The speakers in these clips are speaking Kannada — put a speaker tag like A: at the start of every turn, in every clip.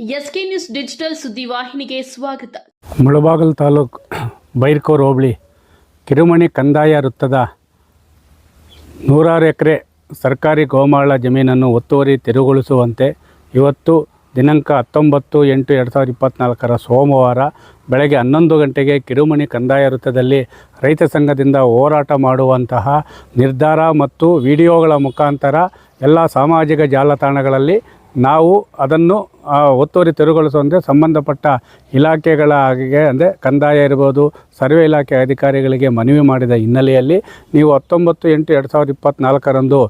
A: ಎಸ್ಕೆ ನ್ಯೂಸ್ ಡಿಜಿಟಲ್ ಸುದ್ದಿವಾಹಿನಿಗೆ ಸ್ವಾಗತ.
B: ಮುಳಬಾಗಲ್ ತಾಲೂಕು ಬೈರ್ಕೋರ್ ಹೋಬಳಿ ಕಿರುಮಣಿ ಕಂದಾಯ ವೃತ್ತದ ನೂರಾರು ಎಕರೆ ಸರ್ಕಾರಿ ಗೋಮಾಳ ಜಮೀನನ್ನು ಒತ್ತುವರಿ ತೆರವುಗೊಳಿಸುವಂತೆ ಇವತ್ತು ದಿನಾಂಕ ಹತ್ತೊಂಬತ್ತು ಎಂಟು ಎರಡು ಸಾವಿರದ ಇಪ್ಪತ್ತ್ನಾಲ್ಕರ ಸೋಮವಾರ ಬೆಳಗ್ಗೆ ಹನ್ನೊಂದು ಗಂಟೆಗೆ ಕಿರುಮಣಿ ಕಂದಾಯ ವೃತ್ತದಲ್ಲಿ ರೈತ ಸಂಘದಿಂದ ಹೋರಾಟ ಮಾಡುವಂತಹ ನಿರ್ಧಾರ ಮತ್ತು ವಿಡಿಯೋಗಳ ಮುಖಾಂತರ ಎಲ್ಲ ಸಾಮಾಜಿಕ ಜಾಲತಾಣಗಳಲ್ಲಿ ನಾವು ಅದನ್ನು ಒತ್ತುವರಿ ತೆರವುಗೊಳಿಸುವಂತೆ ಸಂಬಂಧಪಟ್ಟ ಇಲಾಖೆಗಳಿಗೆ ಅಂದರೆ ಕಂದಾಯ ಇರ್ಬೋದು, ಸರ್ವೆ ಇಲಾಖೆ ಅಧಿಕಾರಿಗಳಿಗೆ ಮನವಿ ಮಾಡಿದ ಹಿನ್ನೆಲೆಯಲ್ಲಿ ನೀವು ಹತ್ತೊಂಬತ್ತು ಎಂಟು ಎರಡು ಸಾವಿರದ ಇಪ್ಪತ್ತ್ನಾಲ್ಕರಂದು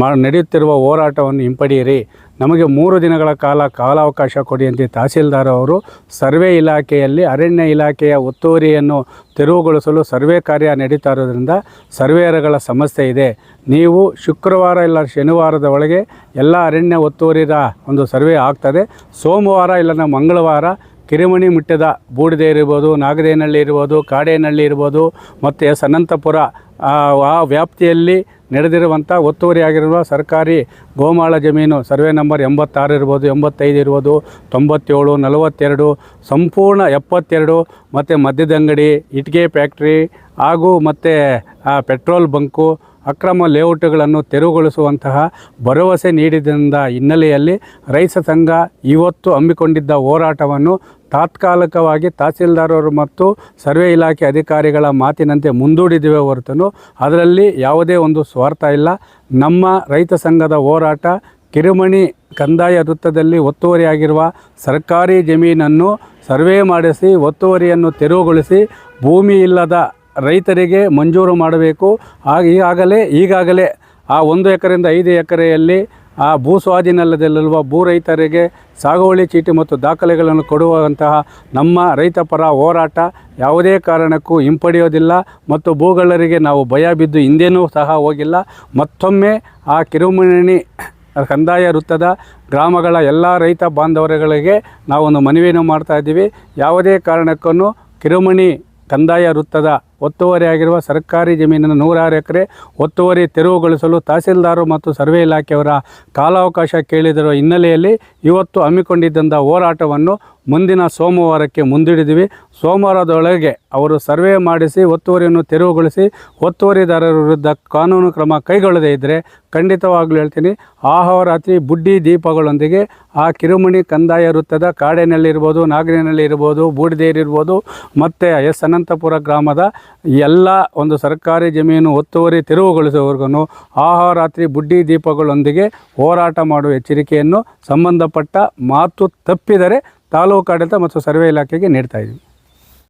B: ಮಾ, ನಡೆಯುತ್ತಿರುವ ಹೋರಾಟವನ್ನು ಹಿಂಪಡೆಯಿರಿ. ನಮಗೆ ಮೂರು ದಿನಗಳ ಕಾಲ ಕಾಲಾವಕಾಶ ಕೊಡಿ ಅಂತ ತಹಸೀಲ್ದಾರ್ ಅವರು ಸರ್ವೆ ಇಲಾಖೆಯಲ್ಲಿ ಅರಣ್ಯ ಇಲಾಖೆಯ ಒತ್ತುವರಿಯನ್ನು ತೆರವುಗೊಳಿಸಲು ಸರ್ವೆ ಕಾರ್ಯ ನಡೀತಾ ಇರೋದ್ರಿಂದ ಸರ್ವೇಯರ್ಗಳ ಸಮಸ್ಯೆ ಇದೆ. ನೀವು ಶುಕ್ರವಾರ ಇಲ್ಲ ಶನಿವಾರದ ಒಳಗೆ ಎಲ್ಲ ಅರಣ್ಯ ಒತ್ತುವರಿದ ಒಂದು ಸರ್ವೆ ಆಗ್ತದೆ. ಸೋಮವಾರ ಇಲ್ಲ, ಮಂಗಳವಾರ ಕಿರಿಮಣಿ ಮುಟ್ಟದ ಬೂಡಿದೆ ಇರ್ಬೋದು, ನಾಗದೇನಹಳ್ಳಿ ಇರ್ಬೋದು, ಕಾಡೇನಹಳ್ಳಿ ಇರ್ಬೋದು, ಮತ್ತು ಸನಂತಪುರ ಆ ವ್ಯಾಪ್ತಿಯಲ್ಲಿ ನಡೆದಿರುವಂಥ ಒತ್ತುವರಿಯಾಗಿರುವ ಸರ್ಕಾರಿ ಗೋಮಾಳ ಜಮೀನು ಸರ್ವೆ ನಂಬರ್ ಎಂಬತ್ತಾರು ಇರ್ಬೋದು, ಎಂಬತ್ತೈದು ಇರ್ಬೋದು, ತೊಂಬತ್ತೇಳು, ನಲವತ್ತೆರಡು, ಸಂಪೂರ್ಣ ಎಪ್ಪತ್ತೆರಡು, ಮತ್ತು ಮದ್ಯದಂಗಡಿ ಇಟ್ಗೆ ಫ್ಯಾಕ್ಟ್ರಿ ಹಾಗೂ ಮತ್ತು ಪೆಟ್ರೋಲ್ ಬಂಕು, ಅಕ್ರಮ ಲೇಔಟ್ಗಳನ್ನು ತೆರವುಗೊಳಿಸುವಂತಹ ಭರವಸೆ ನೀಡಿದ ಹಿನ್ನೆಲೆಯಲ್ಲಿ ರೈತ ಸಂಘ ಇವತ್ತು ಹಮ್ಮಿಕೊಂಡಿದ್ದ ಹೋರಾಟವನ್ನು ತಾತ್ಕಾಲಿಕವಾಗಿ ತಹಸೀಲ್ದಾರರು ಮತ್ತು ಸರ್ವೆ ಇಲಾಖೆ ಅಧಿಕಾರಿಗಳ ಮಾತಿನಂತೆ ಮುಂದೂಡಿದ್ದೇವೆ ಹೊರತನು ಅದರಲ್ಲಿ ಯಾವುದೇ ಒಂದು ಸ್ವಾರ್ಥ ಇಲ್ಲ. ನಮ್ಮ ರೈತ ಸಂಘದ ಹೋರಾಟ ಕಿರುಮಣಿ ಕಂದಾಯ ವೃತ್ತದಲ್ಲಿ ಒತ್ತುವರಿಯಾಗಿರುವ ಸರ್ಕಾರಿ ಜಮೀನನ್ನು ಸರ್ವೆ ಮಾಡಿಸಿ, ಒತ್ತುವರಿಯನ್ನು ತೆರವುಗೊಳಿಸಿ, ಭೂಮಿ ಇಲ್ಲದ ರೈತರಿಗೆ ಮಂಜೂರು ಮಾಡಬೇಕು. ಆಗ ಈಗಾಗಲೇ ಈಗಾಗಲೇ ಆ ಒಂದು ಎಕರೆಯಿಂದ ಐದು ಎಕರೆಯಲ್ಲಿ ಆ ಭೂ ಸ್ವಾಧೀನದಲ್ಲಿರುವ ಭೂ ರೈತರಿಗೆ ಸಾಗುವಳಿ ಚೀಟಿ ಮತ್ತು ದಾಖಲೆಗಳನ್ನು ಕೊಡುವಂತಹ ನಮ್ಮ ರೈತ ಪರ ಹೋರಾಟ ಯಾವುದೇ ಕಾರಣಕ್ಕೂ ಹಿಂಪಡೆಯೋದಿಲ್ಲ ಮತ್ತು ಭೂಗಳರಿಗೆ ನಾವು ಭಯ ಬಿದ್ದು ಹಿಂದೇನೂ ಸಹ ಹೋಗಿಲ್ಲ. ಮತ್ತೊಮ್ಮೆ ಆ ಕಿರುಮಣಿ ಕಂದಾಯ ವೃತ್ತದ ಗ್ರಾಮಗಳ ಎಲ್ಲ ರೈತ ಬಾಂಧವರುಗಳಿಗೆ ನಾವೊಂದು ಮನವಿಯನ್ನು ಮಾಡ್ತಾ ಇದ್ದೀವಿ. ಯಾವುದೇ ಕಾರಣಕ್ಕೂ ಕಿರುಮಣಿ ಕಂದಾಯ ವೃತ್ತದ ಒತ್ತುವರಿಯಾಗಿರುವ ಸರ್ಕಾರಿ ಜಮೀನನ್ನು ನೂರಾರು ಎಕರೆ ಒತ್ತುವರಿ ತೆರವುಗೊಳಿಸಲು ತಹಸೀಲ್ದಾರು ಮತ್ತು ಸರ್ವೆ ಇಲಾಖೆಯವರ ಕಾಲಾವಕಾಶ ಕೇಳಿದಿರುವ ಹಿನ್ನೆಲೆಯಲ್ಲಿ ಇವತ್ತು ಹಮ್ಮಿಕೊಂಡಿದ್ದಂಥ ಹೋರಾಟವನ್ನು ಮುಂದಿನ ಸೋಮವಾರಕ್ಕೆ ಮುಂದಿಡಿದಿವಿ. ಸೋಮವಾರದೊಳಗೆ ಅವರು ಸರ್ವೆ ಮಾಡಿಸಿ, ಒತ್ತುವರಿಯನ್ನು ತೆರವುಗೊಳಿಸಿ, ಒತ್ತುವರಿದಾರರ ವಿರುದ್ಧ ಕಾನೂನು ಕ್ರಮ ಕೈಗೊಳ್ಳದೇ ಇದ್ದರೆ ಖಂಡಿತವಾಗ್ಲೂ ಹೇಳ್ತೀನಿ ಆಹೋರಾತ್ರಿ ಬುಡ್ಡಿ ದೀಪಗಳೊಂದಿಗೆ ಆ ಕಿರುಮಣಿ ಕಂದಾಯ ವೃತ್ತದ ಕಾಡೆನಲ್ಲಿರ್ಬೋದು ನಾಗರಿನಲ್ಲಿ ಇರ್ಬೋದು ಬೂಡಿದೇರಿರ್ಬೋದು, ಮತ್ತು ಎಸ್ ಅನಂತಪುರ ಗ್ರಾಮದ ಎಲ್ಲ ಒಂದು ಸರ್ಕಾರಿ ಜಮೀನು ಒತ್ತುವರಿ ತೆರವುಗೊಳಿಸುವವರೆಗೂ ಆಹಾರಾತ್ರಿ ಬುಡ್ಡಿ ದೀಪಗಳೊಂದಿಗೆ ಹೋರಾಟ ಮಾಡುವ ಎಚ್ಚರಿಕೆಯನ್ನು ಸಂಬಂಧಪಟ್ಟ ಮಾತು ತಪ್ಪಿದರೆ ತಾಲೂಕು ಆಡಳಿತ ಮತ್ತು ಸರ್ವೆ ಇಲಾಖೆಗೆ ನೀಡ್ತಾ ಇದ್ದೀವಿ